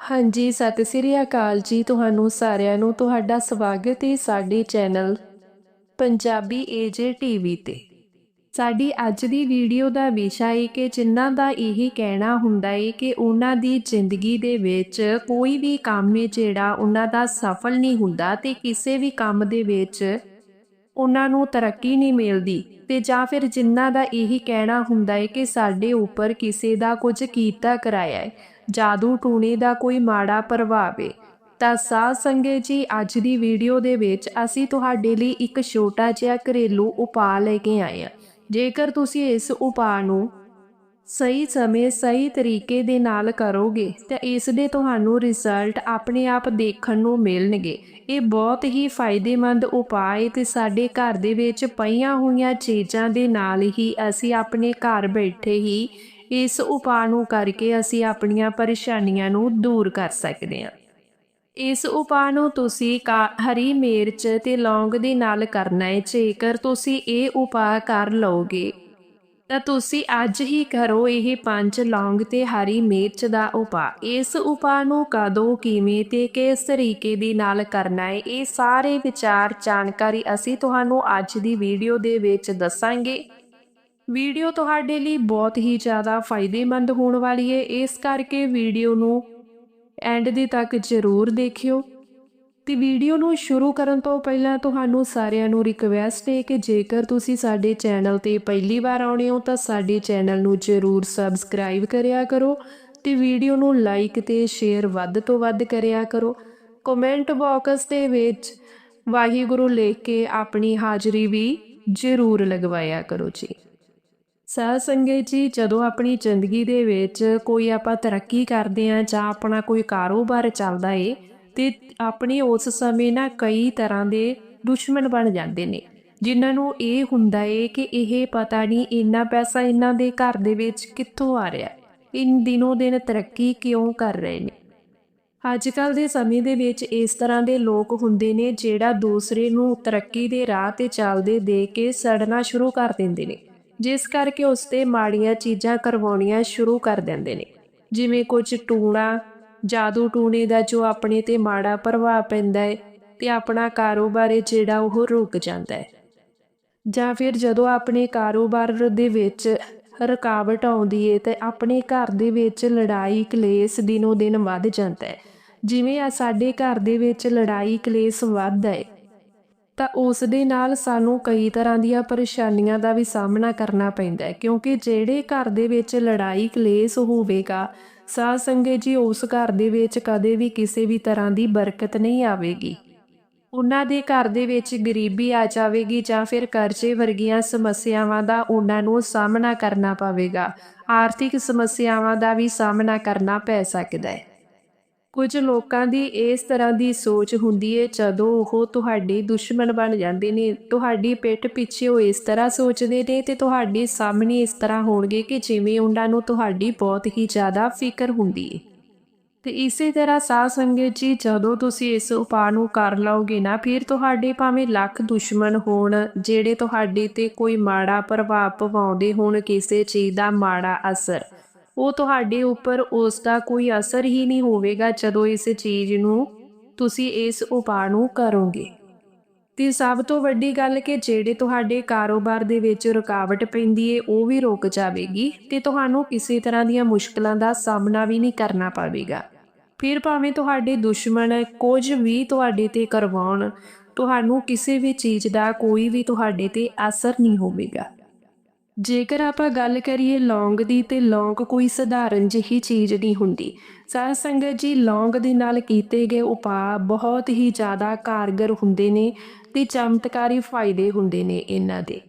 ਹਾਂਜੀ, ਸਤਿ ਸ੍ਰੀ ਅਕਾਲ ਜੀ ਤੁਹਾਨੂੰ ਸਾਰਿਆਂ ਨੂੰ। ਤੁਹਾਡਾ ਸਵਾਗਤ ਹੈ ਸਾਡੇ ਚੈਨਲ ਪੰਜਾਬੀ ਏਜੇ ਟੀਵੀ ਤੇ। ਸਾਡੀ ਅੱਜ ਦੀ ਵੀਡੀਓ ਦਾ ਵਿਸ਼ਾ ਹੈ ਕਿ ਜਿਨ੍ਹਾਂ ਦਾ ਇਹ ਕਹਿਣਾ ਹੁੰਦਾ ਹੈ ਕਿ ਉਹਨਾਂ ਦੀ ਜ਼ਿੰਦਗੀ ਦੇ ਵਿੱਚ ਕੋਈ ਵੀ ਕੰਮ ਹੈ ਜਿਹੜਾ ਉਹਨਾਂ ਦਾ ਸਫਲ ਨਹੀਂ ਹੁੰਦਾ ਤੇ ਕਿਸੇ ਵੀ ਕੰਮ ਦੇ ਵਿੱਚ ਉਹਨਾਂ ਨੂੰ ਤਰੱਕੀ ਨਹੀਂ ਮਿਲਦੀ। ਤੇ ਜਾਂ ਫਿਰ ਜਿਨ੍ਹਾਂ ਦਾ ਇਹੀ ਕਹਿਣਾ ਹੁੰਦਾ ਹੈ ਕਿ ਸਾਡੇ ਉੱਪਰ ਕਿਸੇ ਦਾ ਕੁਝ ਕੀਤਾ ਕਰਾਇਆ ਹੈ। ਜਾਦੂ ਟੂਣੇ ਦਾ ਕੋਈ ਮਾੜਾ ਪ੍ਰਭਾਵ ਏ। ਤਾਂ ਸਾਧ ਸੰਗਤ ਜੀ, ਅੱਜ ਦੀ ਵੀਡੀਓ ਦੇ ਵਿੱਚ ਅਸੀਂ ਤੁਹਾਡੇ ਲਈ ਇੱਕ ਛੋਟਾ ਜਿਹਾ ਘਰੇਲੂ ਉਪਾਅ ਲੈ ਕੇ ਆਏ ਹਾਂ। ਜੇਕਰ ਤੁਸੀਂ ਇਸ ਉਪਾਅ ਨੂੰ ਸਹੀ ਸਮੇਂ, ਸਹੀ ਤਰੀਕੇ ਦੇ ਨਾਲ ਕਰੋਗੇ, ਤਾਂ ਇਸ ਦੇ ਤੁਹਾਨੂੰ ਰਿਜ਼ਲਟ ਆਪਣੇ ਆਪ ਦੇਖਣ ਨੂੰ ਮਿਲਣਗੇ। ਇਹ ਬਹੁਤ ਹੀ ਫਾਇਦੇਮੰਦ ਉਪਾਅ ਹੈ ਤੇ ਸਾਡੇ ਘਰ ਦੇ ਵਿੱਚ ਪਈਆਂ ਹੋਈਆਂ ਚੀਜ਼ਾਂ ਦੇ ਨਾਲ ਹੀ ਅਸੀਂ ਆਪਣੇ ਘਰ ਬੈਠੇ ਹੀ ਇਸ ਉਪਾਅ ਨੂੰ ਕਰਕੇ ਅਸੀਂ ਆਪਣੀਆਂ ਪਰੇਸ਼ਾਨੀਆਂ ਨੂੰ ਦੂਰ ਕਰ ਸਕਦੇ ਹਾਂ। ਇਸ ਉਪਾਅ ਨੂੰ ਤੁਸੀਂ ਕਾ- ਹਰੀ ਮਿਰਚ ਤੇ ਲੌਂਗ ਦੇ ਨਾਲ ਕਰਨਾ ਹੈ। ਜੇਕਰ ਤੁਸੀਂ ਇਹ ਉਪਾਅ ਕਰ ਲਓਗੇ, ਤਾਂ ਤੁਸੀਂ ਅੱਜ ਹੀ ਕਰੋ ਇਹ ਪੰਜ ਲੌਂਗ ਤੇ ਹਰੀ ਮਿਰਚ ਦਾ ਉਪਾਅ। ਇਸ ਉਪਾਅ ਨੂੰ ਕਦੋਂ, ਕਿਵੇਂ ਤੇ ਕਿਸ ਤਰੀਕੇ ਦੇ ਨਾਲ ਕਰਨਾ ਹੈ, ਇਹ ਸਾਰੇ ਵਿਚਾਰ ਜਾਣਕਾਰੀ ਅਸੀਂ ਤੁਹਾਨੂੰ ਅੱਜ ਦੀ ਵੀਡੀਓ ਦੇ ਵਿੱਚ ਦੱਸਾਂਗੇ। ਵੀਡੀਓ ਤੁਹਾਡੇ ਲਈ ਬਹੁਤ ਹੀ ਜ਼ਿਆਦਾ ਫਾਇਦੇਮੰਦ ਹੋਣ ਵਾਲੀ ਹੈ। ਇਸ ਕਰਕੇ ਵੀਡੀਓ ਨੂੰ ਐਂਡ ਦੇ ਤੱਕ ਜ਼ਰੂਰ ਦੇਖਿਓ। ਤੇ ਵੀਡੀਓ ਨੂੰ ਸ਼ੁਰੂ ਕਰਨ ਤੋਂ ਪਹਿਲਾਂ ਤੁਹਾਨੂੰ ਸਾਰਿਆਂ ਨੂੰ ਰਿਕਵੈਸਟ ਹੈ ਕਿ ਜੇਕਰ ਤੁਸੀਂ ਸਾਡੇ ਚੈਨਲ ਤੇ ਪਹਿਲੀ ਵਾਰ ਆਉਣੇ ਹੋ ਤਾਂ ਸਾਡੇ ਚੈਨਲ ਨੂੰ ਜ਼ਰੂਰ ਸਬਸਕ੍ਰਾਈਬ ਕਰਿਆ ਕਰੋ ਤੇ ਵੀਡੀਓ ਨੂੰ ਲਾਈਕ ਤੇ ਸ਼ੇਅਰ ਵੱਧ ਤੋਂ ਵੱਧ ਕਰਿਆ ਕਰੋ। ਕਮੈਂਟ ਬਾਕਸ ਦੇ ਵਿੱਚ ਵਾਹਿਗੁਰੂ ਲਿਖ ਕੇ ਆਪਣੀ ਹਾਜ਼ਰੀ ਵੀ ਜ਼ਰੂਰ ਲਗਵਾਇਆ ਕਰੋ ਜੀ। ਸਾਧ ਸੰਗਤ ਜੀ, ਜਦੋਂ ਆਪਣੀ ਜ਼ਿੰਦਗੀ ਦੇ ਵਿੱਚ ਕੋਈ ਆਪਾਂ ਤਰੱਕੀ ਕਰਦੇ ਆਂ ਜਾਂ ਆਪਣਾ ਕੋਈ ਕਾਰੋਬਾਰ ਚੱਲਦਾ ਏ, ਤੇ ਆਪਣੇ ਉਸ ਸਮੇਂ ਨਾ ਕਈ ਤਰ੍ਹਾਂ ਦੇ ਦੁਸ਼ਮਣ ਬਣ ਜਾਂਦੇ ਨੇ। ਜਿਨ੍ਹਾਂ ਨੂੰ ਇਹ ਹੁੰਦਾ ਏ ਕਿ ਇਹ ਪਤਾ ਨਹੀਂ ਇੰਨਾ ਪੈਸਾ ਇਹਨਾਂ ਦੇ ਘਰ ਦੇ ਵਿੱਚ ਕਿੱਥੋਂ ਆ ਰਿਹਾ ਇਨ ਦਿਨੋਂ ਦਿਨ ਤਰੱਕੀ ਕਿਉਂ ਕਰ ਰਹੇ ਨੇ? ਅੱਜ ਕੱਲ ਦੇ ਸਮੇਂ ਦੇ ਵਿੱਚ ਇਸ ਤਰ੍ਹਾਂ ਦੇ ਲੋਕ ਹੁੰਦੇ ਨੇ ਜਿਹੜਾ ਦੂਸਰੇ ਨੂੰ ਤਰੱਕੀ ਦੇ ਰਾਹ ਤੇ ਚੱਲਦੇ ਦੇ ਕੇ ਸੜਨਾ ਸ਼ੁਰੂ ਕਰ ਦਿੰਦੇ ਨੇ। ਜਿਸ ਕਰਕੇ ਉਸ ਤੇ ਮਾੜੀਆਂ ਚੀਜ਼ਾਂ ਕਰਵਾਉਣੀਆਂ ਸ਼ੁਰੂ ਕਰ ਦਿੰਦੇ ਨੇ। ਜਿਵੇਂ ਕੁਝ ਟੂਣਾ, ਜਾਦੂ ਟੂਣੇ ਦਾ ਜੋ ਆਪਣੇ ਤੇ ਮਾੜਾ ਪ੍ਰਭਾਵ ਪੈਂਦਾ ਹੈ ਤੇ ਆਪਣਾ ਕਾਰੋਬਾਰ ਹੈ ਜਿਹੜਾ ਉਹ ਰੁਕ ਜਾਂਦਾ ਹੈ ਜਾਂ ਫਿਰ ਜਦੋਂ ਆਪਣੇ ਕਾਰੋਬਾਰ ਦੇ ਵਿੱਚ ਰੁਕਾਵਟ ਆਉਂਦੀ ਏ ਤੇ ਆਪਣੇ ਘਰ ਦੇ ਵਿੱਚ ਲੜਾਈ ਕਲੇਸ਼ ਦਿਨੋ ਦਿਨ ਵੱਧ ਜਾਂਦਾ ਹੈ ਜਿਵੇਂ ਆ ਸਾਡੇ ਘਰ ਦੇ ਵਿੱਚ ਲੜਾਈ ਕਲੇਸ਼ ਵੱਧਦਾ ਹੈ ਤਾਂ ਉਸ ਦੇ ਨਾਲ ਸਾਨੂੰ ਕਈ ਤਰ੍ਹਾਂ ਦੀਆਂ ਪਰੇਸ਼ਾਨੀਆਂ ਦਾ ਵੀ ਸਾਹਮਣਾ ਕਰਨਾ ਪੈਂਦਾ ਹੈ, ਕਿਉਂਕਿ ਜਿਹੜੇ ਘਰ ਦੇ ਵਿੱਚ ਲੜਾਈ ਕਲੇਸ਼ ਹੋਵੇਗਾ, ਸਾਧ ਸੰਗਤ ਜੀ ਉਸ ਘਰ ਦੇ ਵਿੱਚ ਕਦੇ ਵੀ ਕਿਸੇ ਵੀ ਤਰ੍ਹਾਂ ਦੀ ਬਰਕਤ ਨਹੀਂ ਆਵੇਗੀ। ਉਹਨਾਂ ਦੇ ਘਰ ਦੇ ਵਿੱਚ ਗਰੀਬੀ ਆ ਜਾਵੇਗੀ ਜਾਂ ਫਿਰ ਕਰਜ਼ੇ ਵਰਗੀਆਂ ਸਮੱਸਿਆਵਾਂ ਦਾ ਉਹਨਾਂ ਨੂੰ ਸਾਹਮਣਾ ਕਰਨਾ ਪਵੇਗਾ। ਆਰਥਿਕ ਸਮੱਸਿਆਵਾਂ ਦਾ ਵੀ ਸਾਹਮਣਾ ਕਰਨਾ ਪੈ ਸਕਦਾ ਹੈ। ਕੁਝ ਲੋਕਾਂ ਦੀ ਇਸ ਤਰ੍ਹਾਂ ਦੀ ਸੋਚ ਹੁੰਦੀ ਹੈ ਜਦੋਂ ਉਹ ਤੁਹਾਡੇ ਦੁਸ਼ਮਣ ਬਣ ਜਾਂਦੇ ਨੇ, ਤੁਹਾਡੀ ਪਿੱਠ ਪਿੱਛੇ ਉਹ ਇਸ ਤਰ੍ਹਾਂ ਸੋਚਦੇ ਨੇ ਤੇ ਤੁਹਾਡੇ ਸਾਹਮਣੇ ਇਸ ਤਰ੍ਹਾਂ ਹੋਣਗੇ ਕਿ ਜਿਵੇਂ ਉਹਨਾਂ ਨੂੰ ਤੁਹਾਡੀ ਬਹੁਤ ਹੀ ਜ਼ਿਆਦਾ ਫਿਕਰ ਹੁੰਦੀ ਹੈ ਤੇ ਇਸੇ ਤਰ੍ਹਾਂ ਸਾਧ ਸੰਗਤ ਜੀ, ਜਦੋਂ ਤੁਸੀਂ ਇਸ ਉਪਾਅ ਨੂੰ ਕਰ ਲਓਗੇ ਨਾ, ਫਿਰ ਤੁਹਾਡੇ ਭਾਵੇਂ ਲੱਖ ਦੁਸ਼ਮਣ ਹੋਣ, ਜਿਹੜੇ ਤੁਹਾਡੇ ਤੇ ਕੋਈ ਮਾੜਾ ਪ੍ਰਭਾਵ ਪਵਾਉਂਦੇ ਹੋਣ, ਕਿਸੇ ਚੀਜ਼ ਦਾ ਮਾੜਾ ਅਸਰ ਉਹ ਤੁਹਾਡੇ ਉੱਪਰ ਉਸ ਦਾ ਕੋਈ ਅਸਰ ਹੀ ਨਹੀਂ ਹੋਵੇਗਾ ਜਦੋਂ ਇਸ ਚੀਜ਼ ਨੂੰ ਤੁਸੀਂ ਇਸ ਉਪਾਅ ਨੂੰ ਕਰੋਗੇ। ਤੇ ਸਭ ਤੋਂ ਵੱਡੀ ਗੱਲ ਕਿ ਜਿਹੜੇ ਤੁਹਾਡੇ ਕਾਰੋਬਾਰ ਦੇ ਵਿੱਚ ਰੁਕਾਵਟ ਪੈਂਦੀ ਏ, ਉਹ ਵੀ ਰੁਕ ਜਾਵੇਗੀ ਤੇ ਤੁਹਾਨੂੰ ਕਿਸੇ ਤਰ੍ਹਾਂ ਦੀਆਂ ਮੁਸ਼ਕਲਾਂ ਦਾ ਸਾਹਮਣਾ ਵੀ ਨਹੀਂ ਕਰਨਾ ਪਵੇਗਾ। ਫਿਰ ਭਾਵੇਂ ਤੁਹਾਡੇ ਦੁਸ਼ਮਣ ਕੁਝ ਵੀ ਤੁਹਾਡੇ ਤੇ ਕਰਵਾਉਣ, ਤੁਹਾਨੂੰ ਕਿਸੇ ਵੀ ਚੀਜ਼ ਦਾ ਕੋਈ ਵੀ ਤੁਹਾਡੇ ਤੇ ਅਸਰ ਨਹੀਂ ਹੋਵੇਗਾ। ਜੇਕਰ ਆਪਾਂ ਗੱਲ ਕਰੀਏ ਲੌਂਗ ਦੀ ਤੇ ਲੌਂਗ ਕੋਈ ਸਧਾਰਨ ਜਿਹੀ ਚੀਜ਼ ਨਹੀਂ ਹੁੰਦੀ। ਸਾਧ ਸੰਗਤ ਜੀ, ਲੌਂਗ ਦੇ ਨਾਲ ਕੀਤੇ ਗਏ ਉਪਾਅ ਬਹੁਤ ਹੀ ਜ਼ਿਆਦਾ ਕਾਰਗਰ ਹੁੰਦੇ ਨੇ ਤੇ ਚਮਤਕਾਰੀ ਫਾਇਦੇ ਹੁੰਦੇ ਨੇ ਇਹਨਾਂ ਦੇ।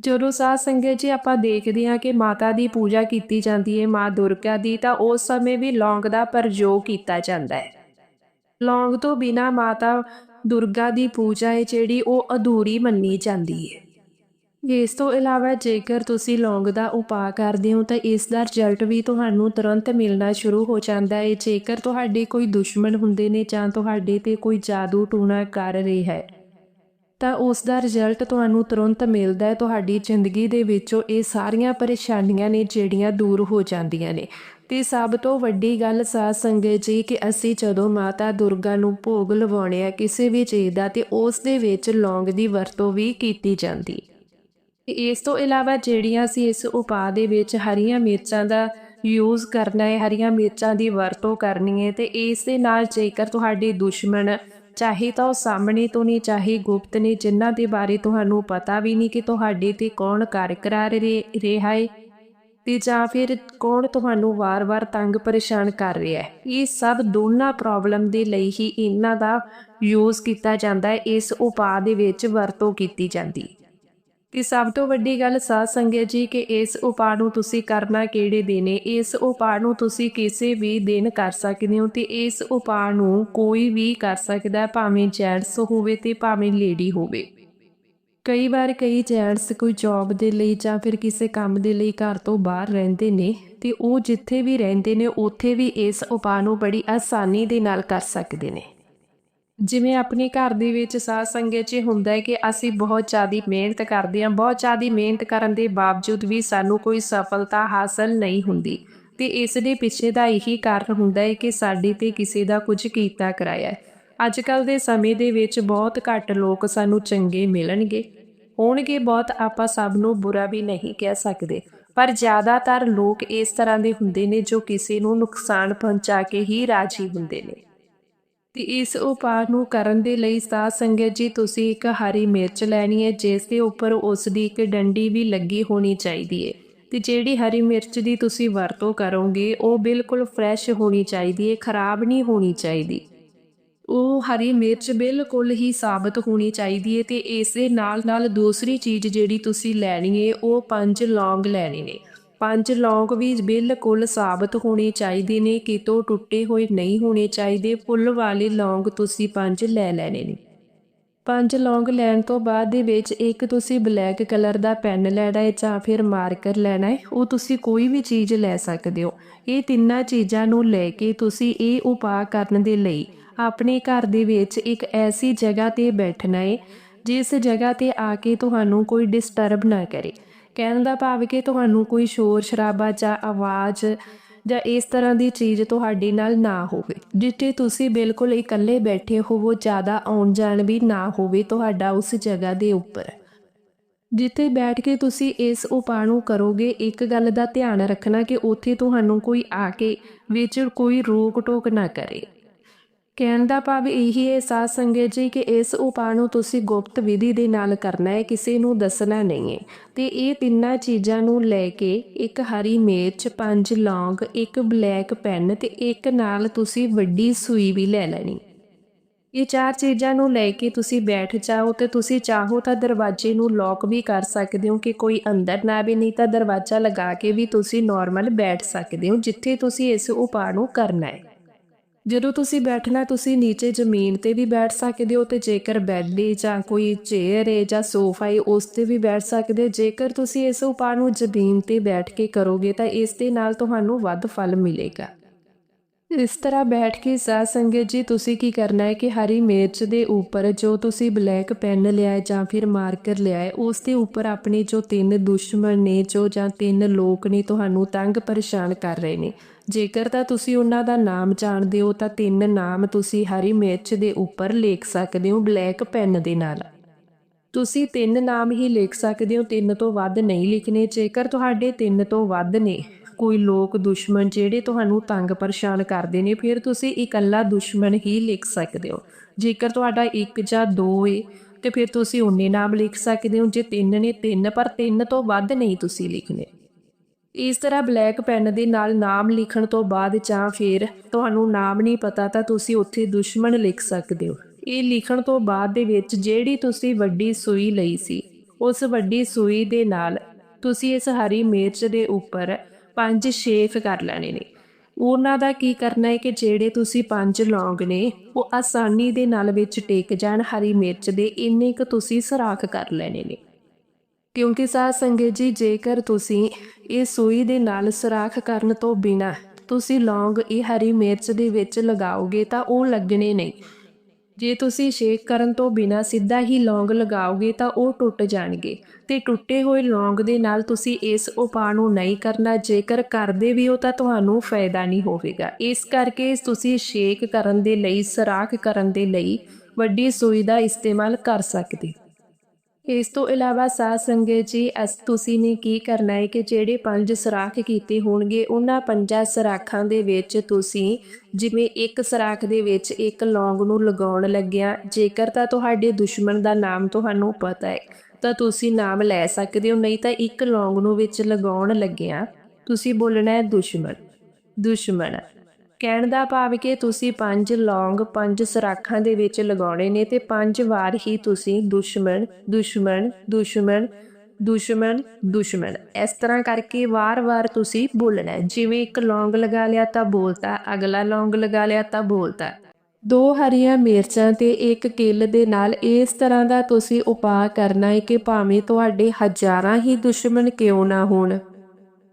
ਜਦੋਂ ਸਾਧ ਸੰਗਤ ਜੀ ਆਪਾਂ ਦੇਖਦੇ ਹਾਂ ਕਿ ਮਾਤਾ ਦੀ ਪੂਜਾ ਕੀਤੀ ਜਾਂਦੀ ਹੈ, ਮਾਂ ਦੁਰਗਾ ਦੀ, ਤਾਂ ਉਸ ਸਮੇਂ ਵੀ ਲੌਂਗ ਦਾ ਪ੍ਰਯੋਗ ਕੀਤਾ ਜਾਂਦਾ ਹੈ। ਲੌਂਗ ਤੋਂ ਬਿਨਾ ਮਾਤਾ ਦੁਰਗਾ ਦੀ ਪੂਜਾ ਹੈ ਜਿਹੜੀ ਉਹ ਅਧੂਰੀ ਮੰਨੀ ਜਾਂਦੀ ਹੈ। ਇਸ ਤੋਂ ਇਲਾਵਾ ਜੇਕਰ ਤੁਸੀਂ ਲੌਂਗ ਦਾ ਉਪਾਅ ਕਰਦੇ ਹੋ ਤਾਂ ਇਸ ਦਾ ਰਿਜ਼ਲਟ ਵੀ ਤੁਹਾਨੂੰ ਤੁਰੰਤ ਮਿਲਣਾ ਸ਼ੁਰੂ ਹੋ ਜਾਂਦਾ ਹੈ। ਜੇਕਰ ਤੁਹਾਡੇ ਕੋਈ ਦੁਸ਼ਮਣ ਹੁੰਦੇ ਨੇ ਜਾਂ ਤੁਹਾਡੇ ਤੇ ਕੋਈ ਜਾਦੂ ਟੂਣਾ ਕਰ ਰਿਹਾ ਹੈ, ਤਾਂ ਉਸ ਦਾ ਰਿਜ਼ਲਟ ਤੁਹਾਨੂੰ ਤੁਰੰਤ ਮਿਲਦਾ ਹੈ। ਤੁਹਾਡੀ ਜ਼ਿੰਦਗੀ ਦੇ ਵਿੱਚੋਂ ਇਹ ਸਾਰੀਆਂ ਪਰੇਸ਼ਾਨੀਆਂ ਨੇ ਜਿਹੜੀਆਂ ਦੂਰ ਹੋ ਜਾਂਦੀਆਂ ਨੇ। ਤੇ ਸਭ ਤੋਂ ਵੱਡੀ ਗੱਲ ਸਾਧ ਸੰਗਤ ਜੀ ਕਿ ਅਸੀਂ ਜਦੋਂ ਮਾਤਾ ਦੁਰਗਾ ਨੂੰ ਭੋਗ ਲਵਾਉਣੇ ਆ, ਕਿਸੇ ਵੀ ਚੀਜ਼ ਦਾ, ਤੇ ਉਸ ਦੇ ਵਿੱਚ ਲੌਂਗ ਦੀ ਵਰਤੋਂ ਵੀ ਕੀਤੀ ਜਾਂਦੀ। ਤੇ ਇਸ ਤੋਂ ਇਲਾਵਾ ਜਿਹੜੀਆਂ ਅਸੀਂ ਇਸ ਉਪਾਅ ਦੇ ਵਿੱਚ ਹਰੀਆਂ ਮਿਰਚਾਂ ਦਾ ਯੂਜ਼ ਕਰਨਾ ਹੈ, ਹਰੀਆਂ ਮਿਰਚਾਂ ਦੀ ਵਰਤੋਂ ਕਰਨੀ ਹੈ ਤੇ ਇਸ ਦੇ ਨਾਲ ਜੇਕਰ ਤੁਹਾਡੇ ਦੁਸ਼ਮਣ ਚਾਹੇ ਤਾਂ ਉਹ ਸਾਹਮਣੇ ਤੋਂ ਨਹੀਂ ਚਾਹੇ ਗੁਪਤ ਨੇ, ਜਿਨ੍ਹਾਂ ਦੇ ਬਾਰੇ ਤੁਹਾਨੂੰ ਪਤਾ ਵੀ ਨਹੀਂ ਕਿ ਤੁਹਾਡੇ ਤੇ ਕੌਣ ਕਾਰਕਰਾਰ ਕਰਾ ਰਿਹਾ ਹੈ ਤੇ ਜਾਂ ਫਿਰ ਕੌਣ ਤੁਹਾਨੂੰ ਵਾਰ-ਵਾਰ ਤੰਗ ਪਰੇਸ਼ਾਨ ਕਰ ਰਿਹਾ ਹੈ। ਇਹ ਸਭ ਦੋਨਾਂ ਪ੍ਰੋਬਲਮ ਦੇ ਲਈ ਹੀ ਇਹਨਾਂ ਦਾ ਯੂਜ਼ ਕੀਤਾ ਜਾਂਦਾ ਹੈ, ਇਸ ਉਪਾਅ ਦੇ ਵਿੱਚ ਵਰਤੋਂ ਕੀਤੀ ਜਾਂਦੀ ਹੈ। ਤੇ ਸਭ ਤੋਂ ਵੱਡੀ ਗੱਲ ਸਾਧ ਸੰਗਤ ਜੀ ਕਿ ਇਸ ਉਪਾਅ ਨੂੰ ਤੁਸੀਂ ਕਰਨਾ ਕਿਹੜੇ ਦਿਨ ਹੈ? ਇਸ ਉਪਾਅ ਨੂੰ ਤੁਸੀਂ ਕਿਸੇ ਵੀ ਦਿਨ ਕਰ ਸਕਦੇ ਹੋ ਤੇ ਇਸ ਉਪਾਅ ਨੂੰ ਕੋਈ ਵੀ ਕਰ ਸਕਦਾ ਭਾਵੇਂ ਜੈਂਟਸ ਹੋਵੇ ਤੇ ਭਾਵੇਂ ਲੇਡੀ ਹੋਵੇ। ਕਈ ਵਾਰ ਕਈ ਜੈਂਟਸ ਕੋਈ ਜੌਬ ਦੇ ਲਈ ਜਾਂ ਫਿਰ ਕਿਸੇ ਕੰਮ ਦੇ ਲਈ ਘਰ ਤੋਂ ਬਾਹਰ ਰਹਿੰਦੇ ਨੇ ਤੇ ਉਹ ਜਿੱਥੇ ਵੀ ਰਹਿੰਦੇ ਨੇ, ਉੱਥੇ ਵੀ ਇਸ ਉਪਾਅ ਨੂੰ ਬੜੀ ਆਸਾਨੀ ਦੇ ਨਾਲ ਕਰ ਸਕਦੇ ਨੇ। ਜਿਵੇਂ ਆਪਣੇ ਘਰ ਦੇ ਵਿੱਚ ਸਾਧ ਸੰਗਤ 'ਚ ਹੁੰਦਾ ਹੈ ਕਿ ਅਸੀਂ ਬਹੁਤ ਜ਼ਿਆਦਾ ਮਿਹਨਤ ਕਰਦੇ ਹਾਂ, ਬਹੁਤ ਜ਼ਿਆਦਾ ਮਿਹਨਤ ਕਰਨ ਦੇ ਬਾਵਜੂਦ ਵੀ ਸਾਨੂੰ ਕੋਈ ਸਫਲਤਾ ਹਾਸਲ ਨਹੀਂ ਹੁੰਦੀ। ਤੇ ਇਸ ਦੇ ਪਿੱਛੇ ਦਾ ਇਹੀ ਕਾਰਨ ਹੁੰਦਾ ਹੈ ਕਿ ਸਾਡੇ ਤੇ ਕਿਸੇ ਦਾ ਕੁਝ ਕੀਤਾ ਕਰਾਇਆ ਅੱਜ ਕੱਲ ਦੇ ਸਮੇਂ ਦੇ ਵਿੱਚ ਬਹੁਤ ਘੱਟ ਲੋਕ ਸਾਨੂੰ ਚੰਗੇ ਮਿਲਣਗੇ। ਹੋਣਗੇ ਬਹੁਤ, ਆਪਾਂ ਸਭ ਨੂੰ ਬੁਰਾ ਵੀ ਨਹੀਂ ਕਹਿ ਸਕਦੇ। ਪਰ ਜ਼ਿਆਦਾਤਰ ਲੋਕ ਇਸ ਤਰ੍ਹਾਂ ਦੇ ਹੁੰਦੇ ਨੇ ਜੋ ਕਿਸੇ ਨੂੰ ਨੁਕਸਾਨ ਪਹੁੰਚਾ ਕੇ ਹੀ ਰਾਜੀ ਹੁੰਦੇ ਨੇ। ਤੇ ਇਸ ਉਪਾਅ ਨੂੰ ਕਰਨ ਦੇ ਲਈ ਸਾਧ ਸੰਗਤ ਜੀ, ਤੁਸੀਂ ਇੱਕ ਹਰੀ ਮਿਰਚ ਲੈਣੀ ਹੈ, ਜਿਸ ਦੇ ਉੱਪਰ ਉਸ ਦੀ ਇੱਕ ਡੰਡੀ ਵੀ ਲੱਗੀ ਹੋਣੀ ਚਾਹੀਦੀ ਹੈ। ਤੇ ਜਿਹੜੀ ਹਰੀ ਮਿਰਚ ਦੀ ਤੁਸੀਂ ਵਰਤੋਂ ਕਰੋਗੇ, ਉਹ ਬਿਲਕੁਲ ਫਰੈਸ਼ ਹੋਣੀ ਚਾਹੀਦੀ ਹੈ, ਖਰਾਬ ਨਹੀਂ ਹੋਣੀ ਚਾਹੀਦੀ। ਉਹ ਹਰੀ ਮਿਰਚ ਬਿਲਕੁਲ ਹੀ ਸਾਬਤ ਹੋਣੀ ਚਾਹੀਦੀ ਹੈ ਤੇ ਇਸ ਦੇ ਨਾਲ ਨਾਲ ਦੂਸਰੀ ਚੀਜ਼ ਜਿਹੜੀ ਤੁਸੀਂ ਲੈਣੀ ਹੈ, ਉਹ ਪੰਜ ਲੌਂਗ ਲੈਣੇ ਨੇ। ਪੰਜ ਲੌਂਗ ਵੀ ਬਿਲਕੁਲ ਸਾਬਤ ਹੋਣੇ ਚਾਹੀਦੇ ਨੇ, ਕਿਤੋਂ ਟੁੱਟੇ ਹੋਏ ਨਹੀਂ ਹੋਣੇ ਚਾਹੀਦੇ। ਫੁੱਲ ਵਾਲੇ ਲੌਂਗ ਤੁਸੀਂ ਪੰਜ ਲੈ ਲੈਣੇ ਨੇ। ਪੰਜ ਲੌਂਗ ਲੈਣ ਤੋਂ ਬਾਅਦ ਦੇ ਵਿੱਚ ਇੱਕ ਤੁਸੀਂ ਬਲੈਕ ਕਲਰ ਦਾ ਪੈਨ ਲੈਣਾ ਹੈ ਜਾਂ ਫਿਰ ਮਾਰਕਰ ਲੈਣਾ ਹੈ, ਉਹ ਤੁਸੀਂ ਕੋਈ ਵੀ ਚੀਜ਼ ਲੈ ਸਕਦੇ ਹੋ। ਇਹ ਤਿੰਨਾਂ ਚੀਜ਼ਾਂ ਨੂੰ ਲੈ ਕੇ ਤੁਸੀਂ ਇਹ ਉਪਾਅ ਕਰਨ ਦੇ ਲਈ ਆਪਣੇ ਘਰ ਦੇ ਵਿੱਚ ਇੱਕ ਐਸੀ ਜਗ੍ਹਾ ਤੇ ਬੈਠਣਾ ਹੈ, ਜਿਸ ਜਗ੍ਹਾ ਤੇ ਆ ਕੇ ਤੁਹਾਨੂੰ ਕੋਈ ਡਿਸਟਰਬ ਨਾ ਕਰੇ। ਕਹਿਣ ਦਾ ਭਾਵ ਕਿ ਤੁਹਾਨੂੰ ਕੋਈ ਸ਼ੋਰ ਸ਼ਰਾਬਾ ਜਾਂ ਆਵਾਜ਼ ਜਾਂ ਇਸ ਤਰ੍ਹਾਂ ਦੀ ਚੀਜ਼ ਤੁਹਾਡੇ ਨਾਲ ਨਾ ਹੋਵੇ। ਜਿੱਥੇ ਤੁਸੀਂ ਬਿਲਕੁਲ ਇਕੱਲੇ ਬੈਠੇ ਹੋਵੋ, ਜ਼ਿਆਦਾ ਆਉਣ ਜਾਣ ਵੀ ਨਾ ਹੋਵੇ ਤੁਹਾਡਾ ਉਸ ਜਗ੍ਹਾ ਦੇ ਉੱਪਰ। ਜਿੱਥੇ ਬੈਠ ਕੇ ਤੁਸੀਂ ਇਸ ਉਪਾਅ ਨੂੰ ਕਰੋਗੇ, ਇੱਕ ਗੱਲ ਦਾ ਧਿਆਨ ਰੱਖਣਾ ਕਿ ਉੱਥੇ ਤੁਹਾਨੂੰ ਕੋਈ ਆ ਕੇ ਵਿੱਚ ਕੋਈ ਰੋਕ ਟੋਕ ਨਾ ਕਰੇ। ਕਹਿਣ ਦਾ ਭਾਵ ਇਹੀ ਹੈ ਸਾਧ ਸੰਗਤ ਜੀ ਕਿ ਇਸ ਉਪਾਅ ਨੂੰ ਤੁਸੀਂ ਗੁਪਤ ਵਿਧੀ ਦੇ ਨਾਲ ਕਰਨਾ ਹੈ, ਕਿਸੇ ਨੂੰ ਦੱਸਣਾ ਨਹੀਂ ਹੈ। ਤੇ ਇਹ ਤਿੰਨਾਂ ਚੀਜ਼ਾਂ ਨੂੰ ਲੈ ਕੇ ਇੱਕ ਹਰੀ ਮਿਰਚ, ਪੰਜ ਲੌਂਗ, ਇੱਕ ਬਲੈਕ ਪੈਨ ਤੇ ਇੱਕ ਨਾਲ ਤੁਸੀਂ ਵੱਡੀ ਸੂਈ ਵੀ ਲੈ ਲੈਣੀ। ਇਹ ਚਾਰ ਚੀਜ਼ਾਂ ਨੂੰ ਲੈ ਕੇ ਤੁਸੀਂ ਬੈਠ ਜਾਓ ਤੇ ਤੁਸੀਂ ਚਾਹੋ ਤਾਂ ਦਰਵਾਜ਼ੇ ਨੂੰ ਲੌਕ ਵੀ ਕਰ ਸਕਦੇ ਹੋ ਕਿ ਕੋਈ ਅੰਦਰ ਨਾ ਵੀ ਨਹੀਂ ਤਾਂ ਦਰਵਾਜ਼ਾ ਲਗਾ ਕੇ ਵੀ ਤੁਸੀਂ ਨਾਰਮਲ ਬੈਠ ਸਕਦੇ ਹੋ, ਜਿੱਥੇ ਤੁਸੀਂ ਇਸ ਉਪਾਅ ਨੂੰ ਕਰਨਾ ਹੈ। ਜਦੋਂ ਤੁਸੀਂ ਬੈਠਣਾ, ਤੁਸੀਂ ਨੀਚੇ ਜ਼ਮੀਨ ਤੇ ਵੀ ਬੈਠ ਸਕਦੇ ਹੋ ਤੇ ਜੇਕਰ ਬੈੱਡ ਹੈ ਜਾਂ ਕੋਈ ਚੇਅਰ ਹੈ ਜਾਂ ਸੋਫਾ ਹੈ ਉਸ ਤੇ ਵੀ ਬੈਠ ਸਕਦੇ ਹੋ। ਜੇਕਰ ਤੁਸੀਂ ਇਸ ਉਪਾਅ ਨੂੰ ਜ਼ਮੀਨ ਤੇ ਬੈਠ ਕੇ ਕਰੋਗੇ ਤਾਂ ਇਸ ਦੇ ਨਾਲ ਤੁਹਾਨੂੰ ਵੱਧ ਫਲ ਮਿਲੇਗਾ। ਇਸ ਤਰ੍ਹਾਂ ਬੈਠ ਕੇ ਸਾਧ ਸੰਗਤ ਜੀ, ਤੁਸੀਂ ਕੀ ਕਰਨਾ ਹੈ ਕਿ ਹਰੀ ਮਿਰਚ ਦੇ ਉੱਪਰ ਜੋ ਤੁਸੀਂ ਬਲੈਕ ਪੈਨ ਲਿਆ ਹੈ ਜਾਂ ਫਿਰ ਮਾਰਕਰ ਲਿਆ ਹੈ, ਉਸ ਦੇ ਉੱਪਰ ਆਪਣੇ ਜੋ ਤਿੰਨ ਦੁਸ਼ਮਣ ਨੇ, ਜੋ ਜਾਂ ਤਿੰਨ ਲੋਕ ਨੇ, ਤੁਹਾਨੂੰ ਤੰਗ ਪਰੇਸ਼ਾਨ ਕਰ ਰਹੇ ਨੇ। ਜੇਕਰ ਤਾਂ ਤੁਸੀਂ ਉਹਨਾਂ ਦਾ ਨਾਮ ਜਾਣਦੇ ਹੋ, ਤਾਂ ਤਿੰਨ ਨਾਮ ਤੁਸੀਂ ਹਰੀ ਮਿਰਚ ਦੇ ਉੱਪਰ ਲਿਖ ਸਕਦੇ ਹੋ, ਬਲੈਕ ਪੈਨ ਦੇ ਨਾਲ। ਤੁਸੀਂ ਤਿੰਨ ਨਾਮ ਹੀ ਲਿਖ ਸਕਦੇ ਹੋ, ਤਿੰਨ ਤੋਂ ਵੱਧ ਨਹੀਂ ਲਿਖਣੇ। ਜੇਕਰ ਤੁਹਾਡੇ ਤਿੰਨ ਤੋਂ ਵੱਧ ਨੇ, ਕੋਈ ਲੋਕ, ਦੁਸ਼ਮਣ ਜਿਹੜੇ ਤੁਹਾਨੂੰ ਤੰਗ ਪਰੇਸ਼ਾਨ ਕਰਦੇ ਨੇ, ਫਿਰ ਤੁਸੀਂ ਇਕੱਲਾ ਦੁਸ਼ਮਣ ਹੀ ਲਿਖ ਸਕਦੇ ਹੋ। ਜੇਕਰ ਤੁਹਾਡਾ ਇੱਕ ਜਾਂ ਦੋ ਏ, ਤੇ ਫਿਰ ਤੁਸੀਂ ਉਨੇ ਨਾਮ ਲਿਖ ਸਕਦੇ ਹੋ। ਜੇ ਤਿੰਨ ਨੇ ਤਿੰਨ, ਪਰ ਤਿੰਨ ਤੋਂ ਵੱਧ ਨਹੀਂ ਤੁਸੀਂ ਲਿਖਣੇ। ਇਸ ਤਰ੍ਹਾਂ ਬਲੈਕ ਪੈਨ ਦੇ ਨਾਲ ਨਾਮ ਲਿਖਣ ਤੋਂ ਬਾਅਦ ਜਾਂ ਫਿਰ ਤੁਹਾਨੂੰ ਨਾਮ ਨਹੀਂ ਪਤਾ ਤਾਂ ਤੁਸੀਂ ਉੱਥੇ ਦੁਸ਼ਮਣ ਲਿਖ ਸਕਦੇ ਹੋ। ਇਹ ਲਿਖਣ ਤੋਂ ਬਾਅਦ ਦੇ ਵਿੱਚ ਜਿਹੜੀ ਤੁਸੀਂ ਵੱਡੀ ਸੂਈ ਲਈ ਸੀ, ਉਸ ਵੱਡੀ ਸੂਈ ਦੇ ਨਾਲ ਤੁਸੀਂ ਇਸ ਹਰੀ ਮਿਰਚ ਦੇ ਉੱਪਰ ਪੰਜ ਸ਼ੇਫ ਕਰ ਲੈਣੇ ਨੇ। ਉਹਨਾਂ ਦਾ ਕੀ ਕਰਨਾ ਹੈ ਕਿ ਜਿਹੜੇ ਤੁਸੀਂ ਪੰਜ ਲੌਂਗ ਨੇ, ਉਹ ਆਸਾਨੀ ਦੇ ਨਾਲ ਵਿੱਚ ਟੇਕ ਜਾਣ, ਹਰੀ ਮਿਰਚ ਦੇ ਇੰਨੇ ਕੁ ਤੁਸੀਂ ਸਰਾਖ ਕਰ ਲੈਣੇ ਨੇ। ਕਿਉਂਕਿ ਸਾਧ ਸੰਗਤ ਜੀ, ਜੇਕਰ ਤੁਸੀਂ ਇਹ ਸੂਈ ਦੇ ਨਾਲ ਸਰਾਖ ਕਰਨ ਤੋਂ ਬਿਨਾ ਤੁਸੀਂ ਲੌਂਗ ਇਹ ਹਰੀ ਮਿਰਚ ਦੇ ਵਿੱਚ ਲਗਾਓਗੇ ਤਾਂ ਉਹ ਲੱਗਣੇ ਨਹੀਂ। ਜੇ ਤੁਸੀਂ ਸ਼ੇਕ ਕਰਨ ਤੋਂ ਬਿਨਾਂ ਸਿੱਧਾ ਹੀ ਲੌਂਗ ਲਗਾਓਗੇ ਤਾਂ ਉਹ ਟੁੱਟ ਜਾਣਗੇ ਤੇ ਟੁੱਟੇ ਹੋਏ ਲੌਂਗ ਦੇ ਨਾਲ ਤੁਸੀਂ ਇਸ ਉਪਾਅ ਨੂੰ ਨਹੀਂ ਕਰਨਾ, ਜੇਕਰ ਕਰਦੇ ਵੀ ਹੋ ਤਾਂ ਤੁਹਾਨੂੰ ਫਾਇਦਾ ਨਹੀਂ ਹੋਵੇਗਾ। ਇਸ ਕਰਕੇ ਤੁਸੀਂ ਸ਼ੇਕ ਕਰਨ ਦੇ ਲਈ, ਸਰਾਖ ਕਰਨ ਦੇ ਲਈ ਵੱਡੀ ਸੂਈ ਦਾ ਇਸਤੇਮਾਲ ਕਰ ਸਕਦੇ ਇਸ ਤੋਂ ਇਲਾਵਾ ਸਾਧ ਸੰਗਤ ਜੀ, ਅਸ, ਤੁਸੀਂ ਨੇ ਕੀ ਕਰਨਾ ਹੈ ਕਿ ਜਿਹੜੇ ਪੰਜ ਸਰਾਖ ਕੀਤੇ ਹੋਣਗੇ, ਉਹਨਾਂ ਪੰਜਾਂ ਸਰਾਖਾਂ ਦੇ ਵਿੱਚ ਤੁਸੀਂ ਜਿਵੇਂ ਇੱਕ ਸਰਾਖ ਦੇ ਵਿੱਚ ਇੱਕ ਲੌਂਗ ਨੂੰ ਲਗਾਉਣ ਲੱਗਿਆ, ਜੇਕਰ ਤਾਂ ਤੁਹਾਡੇ ਦੁਸ਼ਮਣ ਦਾ ਨਾਮ ਤੁਹਾਨੂੰ ਪਤਾ ਹੈ, ਤਾਂ ਤੁਸੀਂ ਨਾਮ ਲੈ ਸਕਦੇ ਹੋ, ਨਹੀਂ ਤਾਂ ਇੱਕ ਲੌਂਗ ਨੂੰ ਵਿੱਚ ਲਗਾਉਣ ਲੱਗਿਆ, ਤੁਸੀਂ ਬੋਲਣਾ ਹੈ ਦੁਸ਼ਮਣ ਦੁਸ਼ਮਣ। ਕਹਿਣ ਦਾ ਭਾਵ ਕਿ ਤੁਸੀਂ ਪੰਜ ਲੌਂਗ, ਪੰਜ ਸਰਾਖਾਂ ਦੇ ਵਿੱਚ ਲਗਾਉਣੇ ਨੇ ਤੇ ਪੰਜ ਵਾਰ ਹੀ ਤੁਸੀਂ ਦੁਸ਼ਮਣ ਦੁਸ਼ਮਣ ਦੁਸ਼ਮਣ ਦੁਸ਼ਮਣ ਦੁਸ਼ਮਣ। ਇਸ ਤਰ੍ਹਾਂ ਕਰਕੇ ਵਾਰ-ਵਾਰ ਤੁਸੀਂ ਬੋਲਣਾ ਜਿਵੇਂ ਇੱਕ ਲੌਂਗ ਲਗਾ ਲਿਆ ਤਾਂ ਬੋਲਤਾ, ਅਗਲਾ ਲੌਂਗ ਲਗਾ ਲਿਆ ਤਾਂ ਬੋਲਤਾ। ਦੋ ਹਰੀਆਂ ਮਿਰਚਾਂ ਤੇ ਇੱਕ ਕਿੱਲ ਦੇ ਨਾਲ ਇਸ ਤਰ੍ਹਾਂ ਦਾ ਤੁਸੀਂ ਉਪਾਅ ਕਰਨਾ ਹੈ ਕਿ ਭਾਵੇਂ ਤੁਹਾਡੇ ਹਜ਼ਾਰਾਂ ਹੀ ਦੁਸ਼ਮਣ ਕਿਉਂ ਨਾ ਹੋਣ।